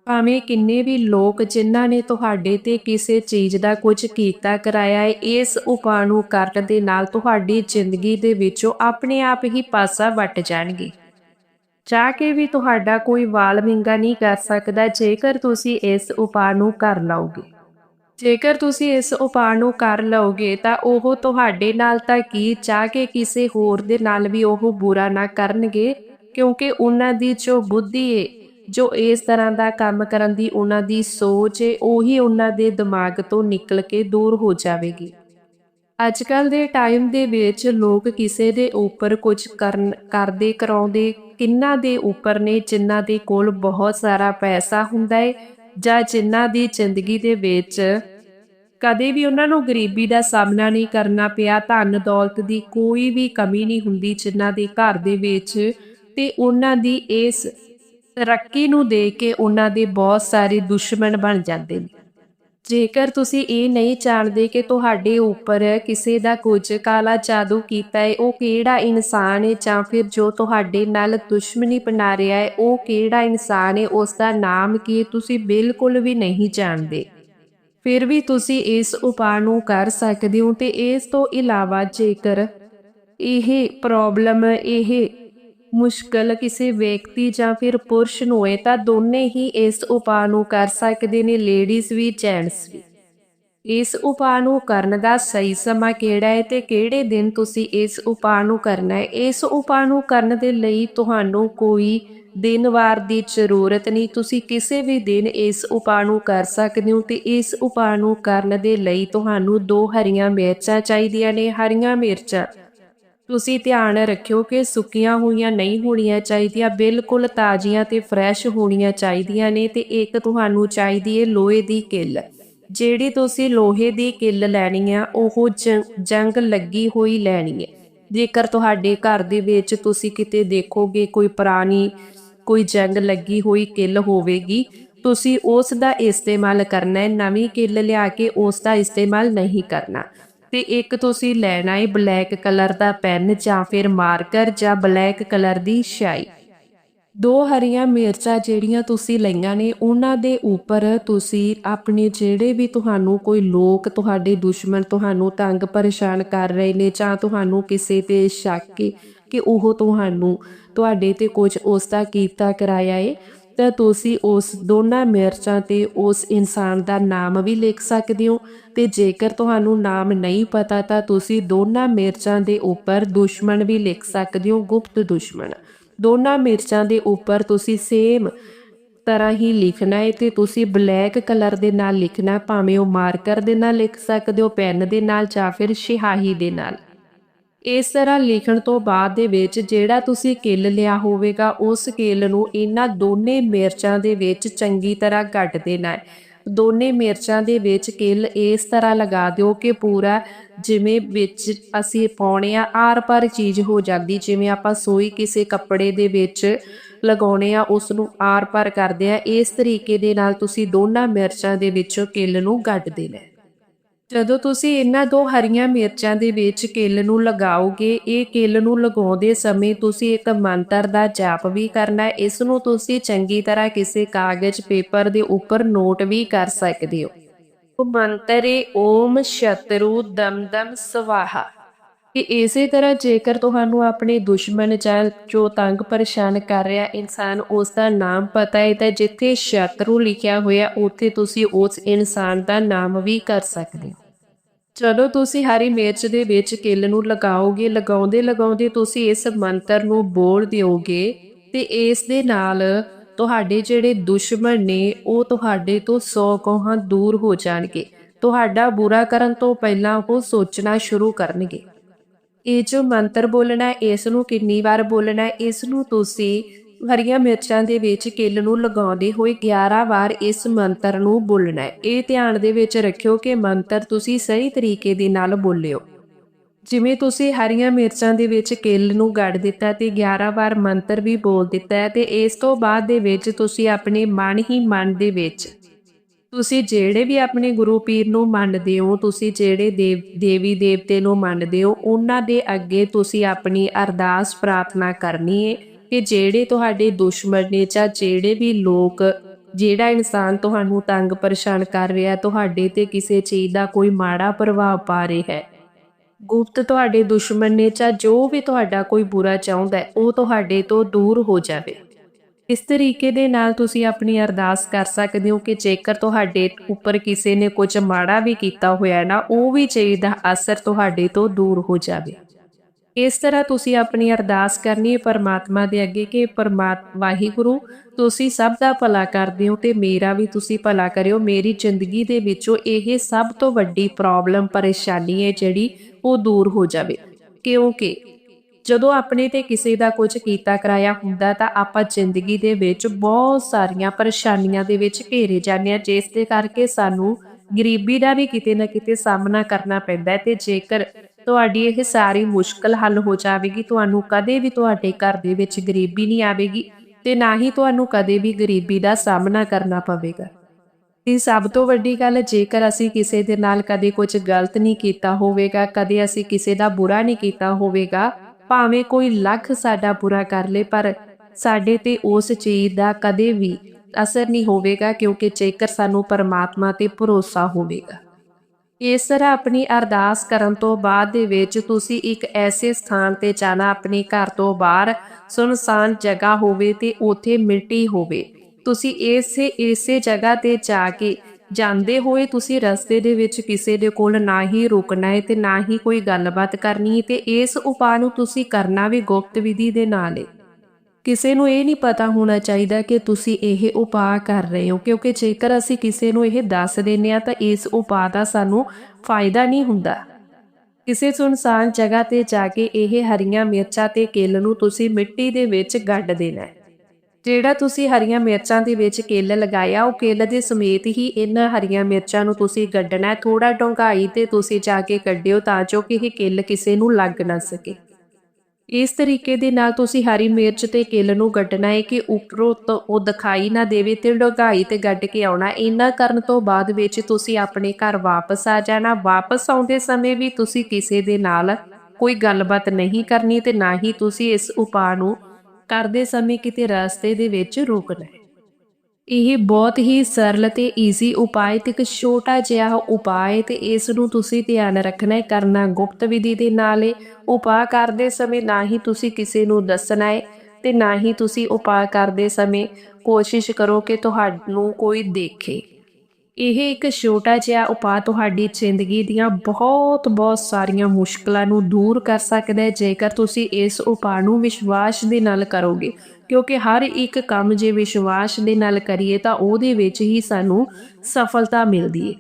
ਭਾਵੇਂ ਕਿੰਨੇ ਵੀ ਲੋਕ ਜਿਨ੍ਹਾਂ ਨੇ ਤੁਹਾਡੇ ਤੇ ਕਿਸੇ ਚੀਜ਼ ਦਾ ਕੁਝ ਕੀਤਾ, ਕਰਾਇਆ ਹੈ, ਇਸ ਉਪਾਅ ਨੂੰ ਕਰਨ ਦੇ ਨਾਲ ਤੁਹਾਡੀ ਜ਼ਿੰਦਗੀ ਦੇ ਵਿੱਚੋਂ ਆਪਣੇ ਆਪ ਹੀ ਪਾਸਾ ਵੱਟ ਜਾਣਗੇ। ਚਾਹ ਕੇ ਵੀ ਤੁਹਾਡਾ ਕੋਈ ਵਾਲ ਵਿੰਗਾ ਨਹੀਂ ਕਰ ਸਕਦਾ, ਜੇਕਰ ਤੁਸੀਂ ਇਸ ਉਪਾਅ ਨੂੰ ਕਰ ਲਓਗੇ। ਜੇਕਰ ਤੁਸੀਂ ਇਸ ਉਪਾਅ ਨੂੰ ਕਰ ਲਓਗੇ, ਤਾਂ ਉਹ ਤੁਹਾਡੇ ਨਾਲ ਤਾਂ ਕੀ ਚਾਹ ਕੇ ਕਿਸੇ ਹੋਰ ਦੇ ਨਾਲ ਵੀ ਉਹ ਬੁਰਾ ਨਾ ਕਰਨਗੇ, ਕਿਉਂਕਿ ਉਹਨਾਂ ਦੀ ਜੋ ਬੁੱਧੀ ਏ ਜੋ ਇਸ ਤਰ੍ਹਾਂ ਦਾ ਕੰਮ ਕਰਨ ਦੀ ਉਹਨਾਂ ਦੀ ਸੋਚ ਏ, ਉਹੀ ਉਹਨਾਂ ਦੇ ਦਿਮਾਗ ਤੋਂ ਨਿਕਲ ਕੇ ਦੂਰ ਹੋ ਜਾਵੇਗੀ। ਅੱਜ ਕੱਲ ਦੇ ਟਾਈਮ ਦੇ ਵਿੱਚ ਲੋਕ ਕਿਸੇ ਦੇ ਉੱਪਰ ਕੁਝ ਕਰਨ, ਕਰਦੇ, ਕਰਾਉਂਦੇ ਕਿੰਨਾ ਦੇ ਉੱਪਰ ਨੇ, ਜਿਨ੍ਹਾਂ ਦੇ ਕੋਲ ਬਹੁਤ ਸਾਰਾ ਪੈਸਾ ਹੁੰਦਾ ਹੈ ਜਾਂ ਜਿਨ੍ਹਾਂ ਦੀ ਜ਼ਿੰਦਗੀ ਦੇ ਵਿੱਚ ਕਦੇ ਵੀ ਉਹਨਾਂ ਨੂੰ ਗਰੀਬੀ ਦਾ ਸਾਹਮਣਾ ਨਹੀਂ ਕਰਨਾ ਪਿਆ, ਧਨ ਦੌਲਤ ਦੀ ਕੋਈ ਵੀ ਕਮੀ ਨਹੀਂ ਹੁੰਦੀ ਜਿਨ੍ਹਾਂ ਦੇ ਘਰ ਦੇ ਵਿੱਚ ਤੇ ਉਹਨਾਂ ਦੀ ਇਸ ਤਰੱਕੀ ਨੂੰ ਦੇ ਕੇ ਉਹਨਾਂ ਦੇ ਬਹੁਤ ਸਾਰੇ ਦੁਸ਼ਮਣ ਬਣ ਜਾਂਦੇ ਨੇ। ਜੇਕਰ ਤੁਸੀਂ ਇਹ ਨਹੀਂ ਜਾਣਦੇ ਕਿ ਤੁਹਾਡੇ ਉੱਪਰ ਕਿਸੇ ਦਾ ਕੁਝ ਕਾਲਾ ਜਾਦੂ ਕੀਤਾ ਹੈ, ਉਹ ਕਿਹੜਾ ਇਨਸਾਨ ਹੈ ਜਾਂ ਫਿਰ ਜੋ ਤੁਹਾਡੇ ਨਾਲ ਦੁਸ਼ਮਣੀ ਬਣਾ ਰਿਹਾ ਹੈ, ਉਹ ਕਿਹੜਾ ਇਨਸਾਨ ਹੈ, ਉਸ ਦਾ ਨਾਮ ਕੀ ਤੁਸੀਂ ਬਿਲਕੁਲ ਵੀ ਨਹੀਂ ਜਾਣਦੇ। ਫਿਰ ਵੀ ਤੁਸੀਂ ਇਸ ਉਪਾਅ ਨੂੰ ਕਰ ਸਕਦੇ ਹੋ ਤੇ ਇਸ ਤੋਂ ਇਲਾਵਾ ਜੇਕਰ ਇਹ ਪ੍ਰੋਬਲਮ ਇਹ ਮੁਸ਼ਕਲ ਕਿਸੇ ਵਿਅਕਤੀ ਜਾਂ ਫਿਰ ਪੁਰਸ਼ ਨੂੰ ਹੋਏ ਤਾਂ ਦੋਨੇ ਹੀ ਇਸ ਉਪਾਅ ਨੂੰ ਕਰ ਸਕਦੇ ਨੇ ਲੇਡੀਜ਼ ਵੀ ਜੈਂਟਸ ਵੀ। ਇਸ ਉਪਾਅ ਨੂੰ ਕਰਨ ਦਾ ਸਹੀ ਸਮਾਂ ਕਿਹੜਾ ਹੈ ਤੇ ਕਿਹੜੇ ਦਿਨ ਤੁਸੀਂ ਇਸ ਉਪਾਅ ਨੂੰ ਕਰਨਾ ਹੈ? ਇਸ ਉਪਾਅ ਨੂੰ ਕਰਨ ਦੇ ਲਈ ਤੁਹਾਨੂੰ ਕੋਈ ਦਿਨ ਵਾਰ ਦੀ ਜ਼ਰੂਰਤ ਨਹੀਂ। ਤੁਸੀਂ ਕਿਸੇ ਵੀ ਦਿਨ ਇਸ ਉਪਾਅ ਨੂੰ ਕਰ ਸਕਦੇ ਹੋ ਤੇ ਇਸ ਉਪਾਅ ਨੂੰ ਕਰਨ ਦੇ ਲਈ ਤੁਹਾਨੂੰ ਦੋ ਹਰੀਆਂ ਮਿਰਚਾਂ ਚਾਹੀਦੀਆਂ ਨੇ। ਹਰੀਆਂ ਮਿਰਚਾਂ ਤੁਸੀਂ ਧਿਆਨ ਰੱਖਿਓ ਕਿ ਸੁੱਕੀਆਂ ਹੋਈਆਂ ਨਹੀਂ ਹੋਣੀਆਂ ਚਾਹੀਦੀਆਂ, ਬਿਲਕੁਲ ਤਾਜ਼ੀਆਂ ਤੇ ਫਰੈਸ਼ ਹੋਣੀਆਂ ਚਾਹੀਦੀਆਂ ਨੇ ਤੇ ਇੱਕ ਤੁਹਾਨੂੰ ਚਾਹੀਦੀ ਹੈ ਲੋਹੇ ਦੀ ਕਿੱਲ। ਜਿਹੜੀ ਤੁਸੀਂ ਲੋਹੇ ਦੀ ਕਿੱਲ ਲੈਣੀ ਆ, ਉਹ ਜੰਗ ਲੱਗੀ ਹੋਈ ਲੈਣੀ ਹੈ ਜੇਕਰ ਤੁਹਾਡੇ ਘਰ ਦੇ ਵਿੱਚ ਤੁਸੀਂ ਕਿਤੇ ਦੇਖੋਗੇ ਕੋਈ ਪੁਰਾਣੀ, ਕੋਈ ਜੰਗ ਲੱਗੀ ਹੋਈ ਕਿੱਲ ਹੋਵੇਗੀ, ਤੁਸੀਂ ਉਸ ਦਾ ਇਸਤੇਮਾਲ ਕਰਨਾ ਹੈ ਨਵੀਂ ਕਿੱਲ ਲਿਆ ਕੇ ਉਸ ਦਾ ਇਸਤੇਮਾਲ ਨਹੀਂ ਕਰਨਾ। ਤੇ ਇੱਕ ਤੁਸੀਂ ਲੈਣਾ ਹੈ ਬਲੈਕ ਕਲਰ ਦਾ ਪੈਨ ਜਾਂ ਫਿਰ ਮਾਰਕਰ ਜਾਂ ਬਲੈਕ ਕਲਰ ਦੀ ਸ਼ਾਈ। ਦੋ ਹਰੀਆਂ ਮਿਰਚਾਂ ਜਿਹੜੀਆਂ ਤੁਸੀਂ ਲਈਆਂ ਨੇ, ਉਹਨਾਂ ਦੇ ਉੱਪਰ ਤੁਸੀਂ ਆਪਣੇ ਜਿਹੜੇ ਵੀ ਤੁਹਾਨੂੰ ਕੋਈ ਲੋਕ, ਤੁਹਾਡੇ ਦੁਸ਼ਮਣ ਤੁਹਾਨੂੰ ਤੰਗ ਪਰੇਸ਼ਾਨ ਕਰ ਰਹੇ ਨੇ ਜਾਂ ਤੁਹਾਨੂੰ ਕਿਸੇ ਤੇ ਸ਼ੱਕ ਏ ਕਿ ਉਹ ਤੁਹਾਨੂੰ ਤੁਹਾਡੇ ਤੇ ਕੁਝ ਉਸ ਦਾ ਕੀਤਾ ਕਰਾਇਆ ਏ ਤਾਂ ਤੁਸੀਂ ਉਸ ਦੋਨਾਂ ਮਿਰਚਾਂ ਤੇ ਉਸ ਇਨਸਾਨ ਦਾ ਨਾਮ ਵੀ ਲਿਖ ਸਕਦੇ ਹੋ। ਤੇ ਜੇਕਰ ਤੁਹਾਨੂੰ ਨਾਮ ਨਹੀਂ ਪਤਾ ਤਾਂ ਤੁਸੀਂ ਦੋਨਾਂ ਮਿਰਚਾਂ ਦੇ ਉੱਪਰ ਦੁਸ਼ਮਣ ਵੀ ਲਿਖ ਸਕਦੇ ਹੋ, ਗੁਪਤ ਦੁਸ਼ਮਣ। ਦੋਨਾਂ ਮਿਰਚਾਂ ਦੇ ਉੱਪਰ ਤੁਸੀਂ ਸੇਮ ਤਰ੍ਹਾਂ ਹੀ ਲਿਖਣਾ ਹੈ ਤੇ ਤੁਸੀਂ ਬਲੈਕ ਕਲਰ ਦੇ ਨਾਲ ਲਿਖਣਾ, ਭਾਵੇਂ ਉਹ ਮਾਰਕਰ ਦੇ ਨਾਲ ਲਿਖ ਸਕਦੇ ਹੋ, ਪੈਨ ਦੇ ਨਾਲ ਜਾਂ ਫਿਰ ਸਿਹਾਈ ਦੇ ਨਾਲ। ਇਸ ਤਰ੍ਹਾਂ ਲਿਖਣ ਤੋਂ ਬਾਅਦ ਦੇ ਵਿੱਚ ਜਿਹੜਾ ਤੁਸੀਂ ਕਿੱਲ ਲਿਆ ਹੋਵੇਗਾ, ਉਸ ਕਿੱਲ ਨੂੰ ਇਹਨਾਂ ਦੋਨੇ ਮਿਰਚਾਂ ਦੇ ਵਿੱਚ ਚੰਗੀ ਤਰ੍ਹਾਂ ਗੱਡ ਦੇਣਾ ਹੈ। ਦੋਨੇ ਮਿਰਚਾਂ ਦੇ ਵਿੱਚ ਕਿੱਲ ਇਸ ਤਰ੍ਹਾਂ ਲਗਾ ਦਿਓ ਕਿ ਪੂਰਾ ਜਿਵੇਂ ਵਿੱਚ ਅਸੀਂ ਪਾਉਣੇ ਆ, ਆਰ ਪਰ ਚੀਜ਼ ਹੋ ਜਾਂਦੀ, ਜਿਵੇਂ ਆਪਾਂ ਸੋਈ ਕਿਸੇ ਕੱਪੜੇ ਦੇ ਵਿੱਚ ਲਗਾਉਣੇ ਆ ਉਸ ਨੂੰ ਆਰ ਪਰ ਕਰਦੇ ਆ, ਇਸ ਤਰੀਕੇ ਦੇ ਨਾਲ ਤੁਸੀਂ ਦੋਨਾਂ ਮਿਰਚਾਂ ਦੇ ਵਿੱਚੋਂ ਕਿੱਲ ਨੂੰ ਕੱਢ ਦੇਣਾ ਜਦੋਂ ਤੁਸੀਂ ਇਹਨਾਂ ਦੋ ਹਰੀਆਂ ਮਿਰਚਾਂ ਦੇ ਵਿੱਚ ਕਿੱਲ ਨੂੰ ਲਗਾਓਗੇ, ਇਹ ਕਿੱਲ ਨੂੰ ਲਗਾਉਂਦੇ ਸਮੇਂ ਤੁਸੀਂ ਇੱਕ ਮੰਤਰ ਦਾ ਜਾਪ ਵੀ ਕਰਨਾ ਹੈ ਇਸ ਨੂੰ ਤੁਸੀਂ ਚੰਗੀ ਤਰ੍ਹਾਂ ਕਿਸੇ ਕਾਗਜ਼ ਪੇਪਰ ਦੇ ਉੱਪਰ ਨੋਟ ਵੀ ਕਰ ਸਕਦੇ ਹੋ। ਉਹ ਮੰਤਰ ਏ, ਓਮ ਸ਼ਤਰੂ ਦਮਦਮ ਸਵਾਹਾ। ਕਿ ਇਸੇ ਤਰ੍ਹਾਂ ਜੇਕਰ ਤੁਹਾਨੂੰ ਆਪਣੇ ਦੁਸ਼ਮਣ ਜਾਂ ਜੋ ਤੰਗ ਪਰੇਸ਼ਾਨ ਕਰ ਰਿਹਾ ਇਨਸਾਨ, ਉਸ ਦਾ ਨਾਮ ਪਤਾ ਹੈ, ਤਾਂ ਜਿੱਥੇ ਸ਼ਤਰੂ ਲਿਖਿਆ ਹੋਇਆ, ਉੱਥੇ ਤੁਸੀਂ ਉਸ ਇਨਸਾਨ ਦਾ ਨਾਮ ਵੀ ਕਰ ਸਕਦੇ ਹੋ। ਜਦੋਂ ਤੁਸੀਂ ਹਰੀ ਮਿਰਚ ਦੇ ਵਿੱਚ ਕਿੱਲ ਨੂੰ ਲਗਾਓਗੇ, ਲਗਾਉਂਦੇ ਲਗਾਉਂਦੇ ਤੁਸੀਂ ਇਸ ਮੰਤਰ ਨੂੰ ਬੋਲ ਦਿਓਗੇ ਤੇ ਇਸ ਦੇ ਨਾਲ ਤੁਹਾਡੇ ਜਿਹੜੇ ਦੁਸ਼ਮਣ ਨੇ, ਉਹ ਤੁਹਾਡੇ ਤੋਂ 100 ਕੋਹਾਂ ਦੂਰ ਹੋ ਜਾਣਗੇ। ਤੁਹਾਡਾ ਬੁਰਾ ਕਰਨ ਤੋਂ ਪਹਿਲਾਂ ਉਹ ਸੋਚਣਾ ਸ਼ੁਰੂ ਕਰਨਗੇ। ਇਹ ਜੋ ਮੰਤਰ ਬੋਲਣਾ ਇਸ ਨੂੰ ਕਿੰਨੀ ਵਾਰ ਬੋਲਣਾ ਇਸ ਨੂੰ ਤੁਸੀਂ ਹਰੀਆਂ ਮਿਰਚਾਂ ਦੇ ਵਿੱਚ ਕਿੱਲ ਨੂੰ ਲਗਾਉਂਦੇ ਹੋਏ 11 ਵਾਰ ਇਸ ਮੰਤਰ ਨੂੰ ਬੋਲਣਾ ਹੈ। ਇਹ ਧਿਆਨ ਦੇ ਵਿੱਚ ਰੱਖਿਓ ਕਿ ਮੰਤਰ ਤੁਸੀਂ ਸਹੀ ਤਰੀਕੇ ਦੇ ਨਾਲ ਬੋਲਿਓ। ਜਿਵੇਂ ਤੁਸੀਂ ਹਰੀਆਂ ਮਿਰਚਾਂ ਦੇ ਵਿੱਚ ਕਿੱਲ ਨੂੰ ਗੱਡ ਦਿੱਤਾ ਤੇ 11 ਵਾਰ ਮੰਤਰ ਵੀ ਬੋਲ ਦਿੱਤਾ ਹੈ ਤੇ ਇਸ ਤੋਂ ਬਾਅਦ ਦੇ ਵਿੱਚ ਤੁਸੀਂ ਆਪਣੇ ਮਨ ਹੀ ਮਨ ਦੇ ਵਿੱਚ ਤੁਸੀਂ ਜਿਹੜੇ ਵੀ ਆਪਣੇ ਗੁਰੂ ਪੀਰ ਨੂੰ ਮੰਨਦੇ ਹੋ, ਤੁਸੀਂ ਜਿਹੜੇ ਦੇਵ, ਦੇਵੀ ਦੇਵਤੇ ਨੂੰ ਮੰਨਦੇ ਹੋ, ਉਹਨਾਂ ਦੇ ਅੱਗੇ ਤੁਸੀਂ ਆਪਣੀ ਅਰਦਾਸ ਪ੍ਰਾਰਥਨਾ ਕਰਨੀ ਹੈ ਕਿ ਜਿਹੜੇ ਤੁਹਾਡੇ ਦੁਸ਼ਮਣ ਨੇ ਜਾਂ ਜਿਹੜੇ ਵੀ ਲੋਕ, ਜਿਹੜਾ ਇਨਸਾਨ ਤੁਹਾਨੂੰ ਤੰਗ ਪਰੇਸ਼ਾਨ ਕਰ ਰਿਹਾ, ਤੁਹਾਡੇ ਤੇ ਕਿਸੇ ਚੀਜ਼ ਦਾ ਕੋਈ ਮਾੜਾ ਪ੍ਰਭਾਵ ਪਾ ਰਿਹਾ ਹੈ। ਗੁਪਤ ਤੁਹਾਡੇ ਦੁਸ਼ਮਣ ਨੇ ਜਾਂ ਜੋ ਵੀ ਤੁਹਾਡਾ ਕੋਈ ਬੁਰਾ ਚਾਹੁੰਦਾ ਹੈ, ਉਹ ਤੁਹਾਡੇ ਤੋਂ ਦੂਰ ਹੋ ਜਾਵੇ। ਇਸ ਤਰੀਕੇ ਦੇ ਨਾਲ ਤੁਸੀਂ ਆਪਣੀ ਅਰਦਾਸ ਕਰ ਸਕਦੇ ਹੋ ਕਿ ਜੇਕਰ ਤੁਹਾਡੇ ਉੱਪਰ ਕਿਸੇ ਨੇ ਕੁਝ ਮਾੜਾ ਵੀ ਕੀਤਾ ਹੋਇਆ ਨਾ, ਉਹ ਵੀ ਚੀਜ਼ ਦਾ ਅਸਰ ਤੁਹਾਡੇ ਤੋਂ ਦੂਰ ਹੋ ਜਾਵੇ। ਇਸ ਤਰ੍ਹਾਂ ਤੁਸੀਂ ਆਪਣੀ ਅਰਦਾਸ ਕਰਨੀ ਹੈ ਪਰਮਾਤਮਾ ਦੇ ਅੱਗੇ ਕਿ ਪਰਮਾਤ, ਵਾਹਿਗੁਰੂ, ਤੁਸੀਂ ਸਭ ਦਾ ਭਲਾ ਕਰਦੇ ਹੋ ਤੇ ਮੇਰਾ ਵੀ ਤੁਸੀਂ ਭਲਾ ਕਰਿਓ। ਮੇਰੀ ਜ਼ਿੰਦਗੀ ਦੇ ਵਿੱਚੋਂ ਇਹ ਸਭ ਤੋਂ ਵੱਡੀ ਪ੍ਰੋਬਲਮ ਪਰੇਸ਼ਾਨੀ ਹੈ ਜਿਹੜੀ ਉਹ ਦੂਰ ਹੋ ਜਾਵੇ। ਕਿਉਂਕਿ ਜਦੋਂ ਆਪਣੇ ਤੇ ਕਿਸੇ ਦਾ ਕੁਝ ਕੀਤਾ ਕਰਾਇਆ ਹੁੰਦਾ ਤਾਂ ਆਪਾਂ ਜ਼ਿੰਦਗੀ ਦੇ ਵਿੱਚ ਬਹੁਤ ਸਾਰੀਆਂ ਪਰੇਸ਼ਾਨੀਆਂ ਦੇ ਵਿੱਚ ਘੇਰੇ ਜਾਂਦੇ ਹਾਂ, ਜਿਸ ਦੇ ਕਰਕੇ ਸਾਨੂੰ ਗਰੀਬੀ ਦਾ ਵੀ ਕਿਤੇ ਨਾ ਕਿਤੇ ਸਾਹਮਣਾ ਕਰਨਾ ਪੈਂਦਾ ਹੈ ਤੇ ਜੇਕਰ ਤੁਹਾਡੀ ਇਹ ਸਾਰੀ ਮੁਸ਼ਕਲ ਹੱਲ ਹੋ ਜਾਵੇਗੀ, ਤੁਹਾਨੂੰ ਕਦੇ ਵੀ ਤੁਹਾਡੇ ਘਰ ਦੇ ਵਿੱਚ ਗਰੀਬੀ ਨਹੀਂ ਆਵੇਗੀ ਤੇ ਨਾ ਹੀ ਤੁਹਾਨੂੰ ਕਦੇ ਵੀ ਗਰੀਬੀ ਦਾ ਸਾਹਮਣਾ ਕਰਨਾ ਪਵੇਗਾ। ਇਹ ਸਭ ਤੋਂ ਵੱਡੀ ਗੱਲ, ਜੇਕਰ ਅਸੀਂ ਕਿਸੇ ਦੇ ਨਾਲ ਕਦੇ ਕੁਝ ਗਲਤ ਨਹੀਂ ਕੀਤਾ ਹੋਵੇਗਾ, ਕਦੇ ਅਸੀਂ ਕਿਸੇ ਦਾ ਬੁਰਾ ਨਹੀਂ ਕੀਤਾ ਹੋਵੇਗਾ ਭਾਵੇਂ ਕੋਈ ਲੱਖ ਸਾਡਾ ਬੁਰਾ ਕਰ ਲੇ, ਪਰ ਸਾਡੇ ਤੇ ਉਸ ਚੀਜ਼ ਦਾ ਕਦੇ ਵੀ ਅਸਰ ਨਹੀਂ ਹੋਵੇਗਾ, ਕਿਉਂਕਿ ਜੇਕਰ ਸਾਨੂੰ ਪਰਮਾਤਮਾ ਤੇ ਭਰੋਸਾ ਹੋਵੇਗਾ। ਇਸ ਤਰ੍ਹਾਂ ਆਪਣੀ ਅਰਦਾਸ ਕਰਨ ਤੋਂ ਬਾਅਦ ਦੇ ਵਿੱਚ ਤੁਸੀਂ ਇੱਕ ਐਸੇ ਸਥਾਨ ਤੇ ਜਾਣਾ, ਆਪਣੇ ਘਰ ਤੋਂ ਬਾਹਰ ਸੁਨਸਾਨ ਜਗ੍ਹਾ ਹੋਵੇ ਤੇ ਉੱਥੇ ਮਿੱਟੀ ਹੋਵੇ। ਤੁਸੀਂ ਇਸੇ ਇਸੇ ਜਗ੍ਹਾ ਤੇ ਜਾ ਕੇ ਜਾਂਦੇ ਹੋਏ ਤੁਸੀਂ ਰਸਤੇ ਦੇ ਵਿੱਚ ਕਿਸੇ ਦੇ ਕੋਲ ਨਾ ਹੀ ਰੁਕਣਾ ਹੈ ਤੇ ਨਾ ਹੀ ਕੋਈ ਗੱਲਬਾਤ ਕਰਨੀ ਹੈ ਤੇ ਇਸ ਉਪਾਅ ਨੂੰ ਤੁਸੀਂ ਕਰਨਾ ਵੀ ਗੁਪਤ ਵਿਧੀ ਦੇ ਨਾਲ ਹੈ ਕਿਸੇ ਨੂੰ ਇਹ ਨਹੀਂ ਪਤਾ ਹੋਣਾ ਚਾਹੀਦਾ ਕਿ ਤੁਸੀਂ ਇਹ ਉਪਾਅ ਕਰ ਰਹੇ ਹੋ, ਕਿਉਂਕਿ ਜੇਕਰ ਅਸੀਂ ਕਿਸੇ ਨੂੰ ਇਹ ਦੱਸ ਦਿੰਨੇ ਆ ਤਾਂ ਇਸ ਉਪਾਅ ਦਾ ਸਾਨੂੰ ਫਾਇਦਾ ਨਹੀਂ ਹੁੰਦਾ। ਕਿਸੇ ਸੁਨਸਾਨ ਜਗ੍ਹਾ ਤੇ ਜਾ ਕੇ ਇਹ ਹਰੀਆਂ ਮਿਰਚਾਂ ਤੇ ਕਿੱਲ ਨੂੰ ਤੁਸੀਂ ਮਿੱਟੀ ਦੇ ਵਿੱਚ ਗੱਡ ਦੇਣਾ ਹੈ ਜਿਹੜਾ ਤੁਸੀਂ ਹਰੀਆਂ ਮਿਰਚਾਂ ਦੇ ਵਿੱਚ ਕਿੱਲ ਲਗਾਇਆ, ਉਹ ਕਿੱਲ ਦੇ ਸਮੇਤ ਹੀ ਇਹਨਾਂ ਹਰੀਆਂ ਮਿਰਚਾਂ ਨੂੰ ਤੁਸੀਂ ਗੱਡਣਾ ਹੈ। ਥੋੜਾ ਡੂੰਘਾਈ ਤੇ ਤੁਸੀਂ ਜਾ ਕੇ ਕੱਢਿਓ ਤਾਂ ਜੋ ਕਿ ਇਹ ਕਿੱਲ ਕਿਸੇ ਨੂੰ ਲੱਗ ਨਾ ਸਕੇ। ਇਸ ਤਰੀਕੇ ਦੇ ਨਾਲ ਤੁਸੀਂ ਹਰੀ ਮਿਰਚ ਤੇ ਕਿੱਲ ਨੂੰ ਗੱਡਣਾ ਹੈ ਕਿ ਉੱਪਰੋਂ ਤੋਂ ਉਹ ਦਿਖਾਈ ਨਾ ਦੇਵੇ ਤੇ ਡੁੰਘਾਈ ਤੇ ਗੱਡ ਕੇ ਆਉਣਾ। ਇੰਨਾ ਕਰਨ ਤੋਂ ਬਾਅਦ ਵਿੱਚ ਤੁਸੀਂ ਆਪਣੇ ਘਰ ਵਾਪਸ ਆ ਜਾਣਾ। ਵਾਪਸ ਆਉਂਦੇ ਸਮੇਂ ਵੀ ਤੁਸੀਂ ਕਿਸੇ ਦੇ ਨਾਲ ਕੋਈ ਗੱਲਬਾਤ ਨਹੀਂ ਕਰਨੀ ਤੇ ਨਾ ਹੀ ਤੁਸੀਂ ਇਸ ਉਪਾਅ ਨੂੰ ਕਰਦੇ ਸਮੇਂ ਕਿਤੇ ਰਸਤੇ ਦੇ ਵਿੱਚ ਰੁਕਣਾ ਹੈ ਇਹ ਬਹੁਤ ਹੀ ਸਰਲ ਤੇ ਈਜ਼ੀ ਉਪਾਅ ਤੇ ਇੱਕ ਛੋਟਾ ਜਿਹਾ ਉਪਾਅ ਹੈ ਤੇ ਇਸ ਨੂੰ ਤੁਸੀਂ ਧਿਆਨ ਰੱਖਣਾ ਹੈ। ਕਰਨਾ ਗੁਪਤ ਵਿਧੀ ਦੇ ਨਾਲ ਹੈ ਉਪਾਅ ਕਰਦੇ ਸਮੇਂ ਨਾ ਹੀ ਤੁਸੀਂ ਕਿਸੇ ਨੂੰ ਦੱਸਣਾ ਹੈ ਤੇ ਨਾ ਹੀ ਤੁਸੀਂ ਉਪਾਅ ਕਰਦੇ ਸਮੇਂ ਕੋਸ਼ਿਸ਼ ਕਰੋ ਕਿ ਤੁਹਾਨੂੰ ਕੋਈ ਦੇਖੇ। ਇਹ ਇੱਕ ਛੋਟਾ ਜਿਹਾ ਉਪਾਅ ਤੁਹਾਡੀ ਜ਼ਿੰਦਗੀ ਦੀਆਂ ਬਹੁਤ ਬਹੁਤ ਸਾਰੀਆਂ ਮੁਸ਼ਕਲਾਂ ਨੂੰ ਦੂਰ ਕਰ ਸਕਦਾ ਹੈ, ਜੇਕਰ ਤੁਸੀਂ ਇਸ ਉਪਾਅ ਨੂੰ ਵਿਸ਼ਵਾਸ ਦੇ ਨਾਲ ਕਰੋਗੇ। ਕਿਉਂਕਿ ਹਰ ਇੱਕ ਕੰਮ ਜੇ ਵਿਸ਼ਵਾਸ ਦੇ ਨਾਲ ਕਰੀਏ ਤਾਂ ਉਹਦੇ ਵਿੱਚ ਹੀ ਸਾਨੂੰ ਸਫਲਤਾ ਮਿਲਦੀ ਹੈ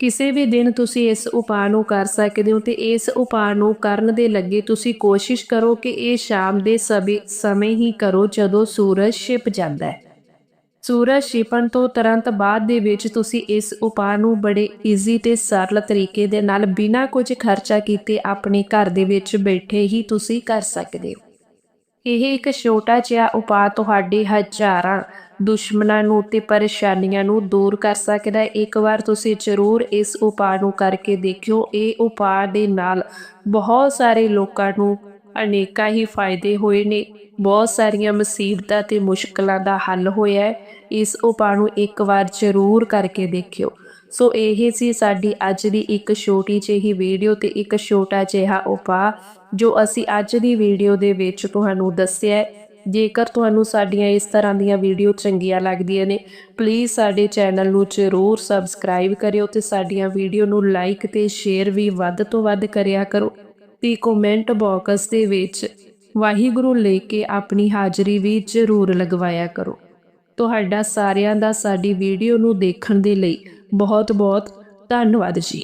ਕਿਸੇ ਵੀ ਦਿਨ ਤੁਸੀਂ ਇਸ ਉਪਾਅ ਨੂੰ ਕਰ ਸਕਦੇ ਹੋ ਤੇ ਇਸ ਉਪਾਅ ਨੂੰ ਕਰਨ ਦੇ ਲੱਗੇ ਤੁਸੀਂ ਕੋਸ਼ਿਸ਼ ਕਰੋ ਕਿ ਇਹ ਸ਼ਾਮ ਦੇ ਸਭੇ, ਸਮੇਂ ਹੀ ਕਰੋ ਜਦੋਂ ਸੂਰਜ ਛਿਪ ਜਾਂਦਾ ਹੈ। ਸੂਰਜ ਛਿਪਣ ਤੋਂ ਤੁਰੰਤ ਬਾਅਦ ਦੇ ਵਿੱਚ ਤੁਸੀਂ ਇਸ ਉਪਾਅ ਨੂੰ ਬੜੇ ਈਜ਼ੀ ਤੇ ਸਰਲ ਤਰੀਕੇ ਦੇ ਨਾਲ ਬਿਨਾਂ ਕੁਝ ਖਰਚਾ ਕੀਤੇ ਆਪਣੇ ਘਰ ਦੇ ਵਿੱਚ ਬੈਠੇ ਹੀ ਤੁਸੀਂ ਕਰ ਸਕਦੇ ਹੋ। ਇਹ ਇੱਕ ਛੋਟਾ ਜਿਹਾ ਉਪਾਅ ਤੁਹਾਡੇ ਹਜ਼ਾਰਾਂ ਦੁਸ਼ਮਣਾਂ ਨੂੰ ਤੇ ਪਰੇਸ਼ਾਨੀਆਂ ਨੂੰ ਦੂਰ ਕਰ ਸਕਦਾ ਹੈ। ਇੱਕ ਵਾਰ ਤੁਸੀਂ ਜ਼ਰੂਰ ਇਸ ਉਪਾਅ ਨੂੰ ਕਰਕੇ ਦੇਖਿਓ। ਇਹ ਉਪਾਅ ਦੇ ਨਾਲ ਬਹੁਤ ਸਾਰੇ ਲੋਕਾਂ ਨੂੰ ਅਨੇਕਾਂ ਹੀ ਫਾਇਦੇ ਹੋਏ ਨੇ। ਬਹੁਤ ਸਾਰੀਆਂ ਮੁਸੀਬਤਾਂ ਤੇ ਮੁਸ਼ਕਲਾਂ ਦਾ ਹੱਲ ਹੋਇਆ ਹੈ। ਇਸ ਉਪਾਅ ਨੂੰ ਇੱਕ ਵਾਰ ਜ਼ਰੂਰ ਕਰਕੇ ਦੇਖਿਓ। ਸੋ ਇਹ ਸੀ ਸਾਡੀ ਅੱਜ ਦੀ ਇੱਕ ਛੋਟੀ ਜਿਹੀ ਵੀਡੀਓ ਤੇ ਇੱਕ ਛੋਟਾ ਜਿਹਾ ਉਪਾਅ, ਜੋ ਅਸੀਂ ਅੱਜ ਦੀ ਵੀਡੀਓ ਦੇ ਵਿੱਚ ਤੁਹਾਨੂੰ ਦੱਸਿਆ ਹੈ। ਜੇਕਰ ਤੁਹਾਨੂੰ ਸਾਡੀਆਂ ਇਸ ਤਰ੍ਹਾਂ ਦੀਆਂ ਵੀਡੀਓ ਚੰਗੀਆਂ ਲੱਗਦੀਆਂ ਨੇ ਪਲੀਜ਼ ਸਾਡੇ ਚੈਨਲ ਨੂੰ ਜ਼ਰੂਰ ਸਬਸਕ੍ਰਾਈਬ ਕਰਿਓ ਤੇ ਸਾਡੀਆਂ ਵੀਡੀਓ ਨੂੰ ਲਾਈਕ ਤੇ ਸ਼ੇਅਰ ਵੀ ਵੱਧ ਤੋਂ ਵੱਧ ਕਰਿਆ ਕਰੋ। ਤੇ ਕਮੈਂਟ ਬਾਕਸ ਦੇ ਵਿੱਚ ਵਾਹਿਗੁਰੂ ਲੈ ਕੇ ਆਪਣੀ ਹਾਜ਼ਰੀ ਵੀ ਜ਼ਰੂਰ ਲਗਵਾਇਆ ਕਰੋ। ਤੁਹਾਡਾ ਸਾਰਿਆਂ ਦਾ ਸਾਡੀ ਵੀਡੀਓ ਨੂੰ ਦੇਖਣ ਦੇ ਲਈ ਬਹੁਤ ਬਹੁਤ ਧੰਨਵਾਦ ਜੀ।